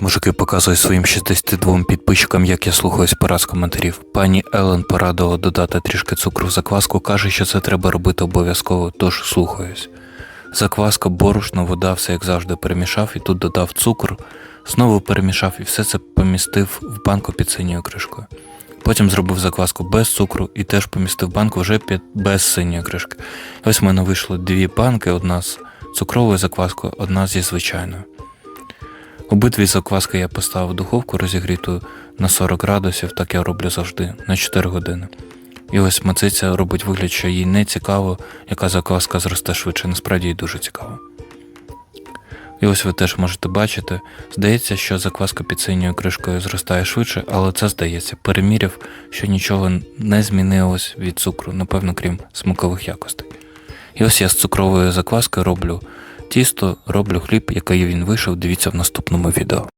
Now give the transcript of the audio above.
Мужики показують своїм 62 підписчикам, як я слухаюсь порад з коментарів. Пані Елен порадила додати трішки цукру в закваску, каже, що це треба робити обов'язково, тож слухаюсь. Закваска, борошно, вода, все як завжди перемішав і тут додав цукор, знову перемішав і все це помістив в банку під синьою кришкою. Потім зробив закваску без цукру і теж помістив банку вже під без синьої кришки. Ось в мене вийшло дві банки: одна з цукровою закваскою, одна зі звичайною. Обидві закваски я поставив в духовку розігріту на 40 градусів, так я роблю завжди, на 4 години. І ось мациця робить вигляд, що їй не цікаво, яка закваска зросте швидше, насправді їй дуже цікаво. І ось ви теж можете бачити, здається, що закваска під синьою кришкою зростає швидше, але це здається, переміряв, що нічого не змінилось від цукру, напевно, крім смакових якостей. І ось я з цукровою закваскою роблю тісто, роблю хліб, який він вийшов, дивіться в наступному відео.